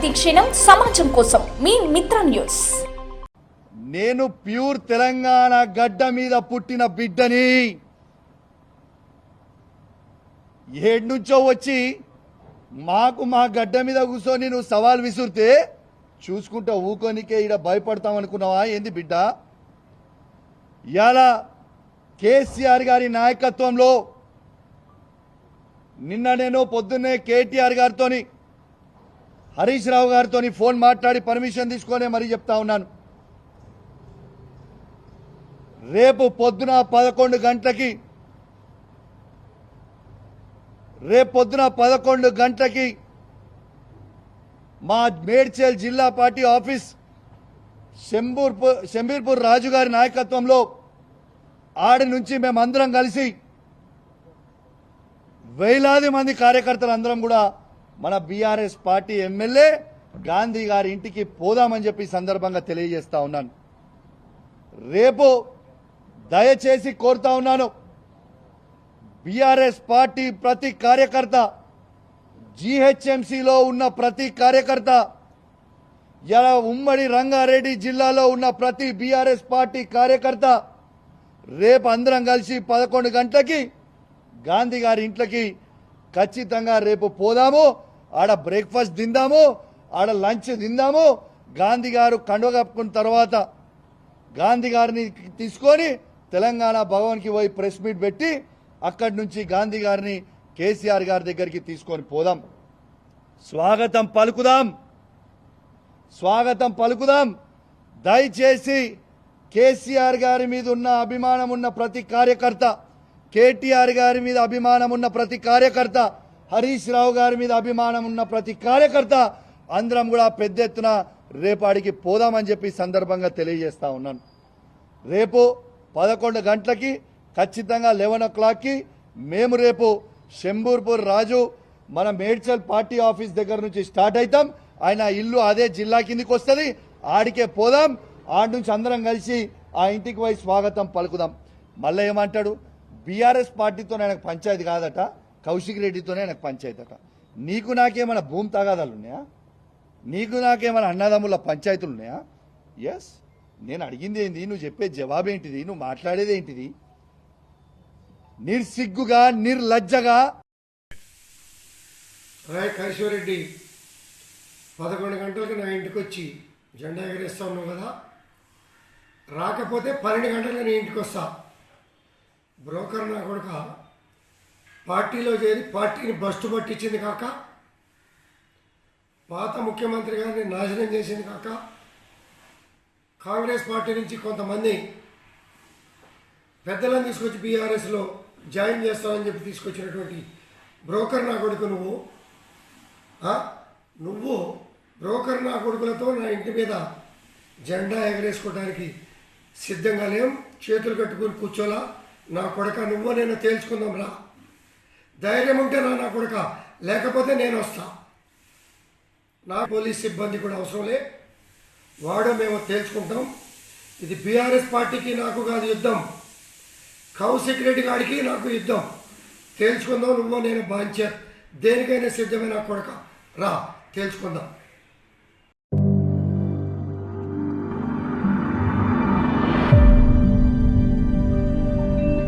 ప్రతిక్షణం సమాజం కోసం మీ మిత్ర న్యూస్. నేను ప్యూర్ తెలంగాణ గడ్డ మీద పుట్టిన బిడ్డని ఏడ్నుంచో వచ్చి మాకు మా గడ్డ మీద కూర్చొని నువ్వు సవాల్ విసురితే చూసుకుంటా ఊకోనికే ఈడ భయపడతాం అనుకున్నావా? ఏంది బిడ్డ? ఇలా కేసీఆర్ గారి నాయకత్వంలో నిన్న నేను పొద్దున్నే కేటీఆర్ గారితోని హరీష్ రావు గారితో ఫోన్ మాట్లాడి పర్మిషన్ తీసుకొనే మరీ చెప్తా ఉన్నాను. రేపు పొద్దున పదకొండు గంటలకి రేపు పొద్దున పదకొండు గంటలకి మా మేడ్చల్ జిల్లా పార్టీ ఆఫీస్ శంబూర్పూర్ శంబీర్పూర్ రాజు గారి నాయకత్వంలో ఆడి నుంచి మేమందరం కలిసి వేలాది మంది కార్యకర్తలు అందరం కూడా మన బీఆర్ఎస్ పార్టీ ఎమ్మెల్యే గాంధీ గారి ఇంటికి పోదామని చెప్పి సందర్భంగా తెలియజేస్తా ఉన్నాను. రేపు దయచేసి కోరుతా ఉన్నాను బీఆర్ఎస్ పార్టీ ప్రతి కార్యకర్త జీహెచ్ఎంసీలో ఉన్న ప్రతి కార్యకర్త ఇలా ఉమ్మడి రంగారెడ్డి జిల్లాలో ఉన్న ప్రతి బీఆర్ఎస్ పార్టీ కార్యకర్త రేపు అందరం కలిసి పదకొండు గంటలకి గాంధీ గారి ఇంట్లోకి ఖచ్చితంగా రేపు పోదాము. ఆడ బ్రేక్ఫాస్ట్ తిందాము ఆడ లంచ్ తిందాము. గాంధీ గారు కండువ కప్పుకున్న తర్వాత గాంధీ గారిని తీసుకొని తెలంగాణ భవన్కి పోయి ప్రెస్ మీట్ పెట్టి అక్కడి నుంచి గాంధీ గారిని కేసీఆర్ గారి దగ్గరికి తీసుకొని పోదాం. స్వాగతం పలుకుదాం. స్వాగతం పలుకుదాం. దయచేసి కేసీఆర్ గారి మీద ఉన్న అభిమానం ఉన్న ప్రతి కార్యకర్త కేటీఆర్ గారి మీద అభిమానం ఉన్న ప్రతి కార్యకర్త హరీష్ రావు గారి మీద అభిమానం ఉన్న ప్రతి కార్యకర్త అందరం కూడా పెద్ద ఎత్తున రేపాడికి పోదామని చెప్పి సందర్భంగా తెలియజేస్తా ఉన్నాను. రేపు పదకొండు గంటలకి ఖచ్చితంగా లెవెన్ ఓ క్లాక్కి మేము రేపు శంబూర్పూర్ రాజు మన మేడ్చల్ పార్టీ ఆఫీస్ దగ్గర నుంచి స్టార్ట్ అవుతాం. ఆయన ఇల్లు అదే జిల్లా కిందికి వస్తుంది. ఆడికే పోదాం. ఆడి నుంచి అందరం కలిసి ఆ ఇంటికి పోయి స్వాగతం పలుకుదాం. మళ్ళీ ఏమంటాడు? బీఆర్ఎస్ పార్టీతో ఆయనకు పంచాయతీ కాదట. కౌశిక్ రెడ్డితోనే నాకు పంచాయతీ అట నీకు నాకేమైనా భూమి తగాదాలు ఉన్నాయా? నీకు నాకేమైనా అన్నదమ్ముల పంచాయతీలు ఉన్నాయా? ఎస్ నేను అడిగింది ఏంది? నువ్వు చెప్పే జవాబేంటిది నువ్వు మాట్లాడేది ఏంటిది? నిర్సిగ్గుగా నిర్లజ్జగా. రాయ్ కేశవరెడ్డి పదకొండు గంటలకు నా ఇంటికి వచ్చి జెండా ఎగరేస్తా ఉన్నావు కదా? రాకపోతే పన్నెండు గంటలకు నీ ఇంటికి వస్తా బ్రోకర్ నా కొడుక పార్టీలో చేరి పార్టీని బస్టు పట్టించింది కాక పాత ముఖ్యమంత్రి గారిని నాశనం చేసింది కాక కాంగ్రెస్ పార్టీ నుంచి కొంతమంది పెద్దలను తీసుకొచ్చి బీఆర్ఎస్లో జాయిన్ చేస్తానని చెప్పి తీసుకొచ్చినటువంటి బ్రోకర్ నా కొడుకు నువ్వు. నువ్వు బ్రోకర్ నా కొడుకులతో నా ఇంటి మీద జెండా ఎగరేసుకోవడానికి సిద్ధంగా లేం చేతులు కట్టుకుని కూర్చోలా. నా కొడక నువ్వు నేను తేల్చుకుందాం రా ధైర్యం ఉంటే నా నా కొడక. లేకపోతే నేను వస్తా. నా పోలీస్ సిబ్బంది కూడా అవసరం లే. వాడో మేము తేల్చుకుంటాం. ఇది బీఆర్ఎస్ పార్టీకి నాకు కాదు యుద్ధం. కౌశిక్ రెడ్డి గారికి నాకు యుద్ధం. తేల్చుకుందాం నువ్వు నేను బాంచర్ దేనికైనా సిద్ధమైన కొడక. రా తేల్చుకుందాం.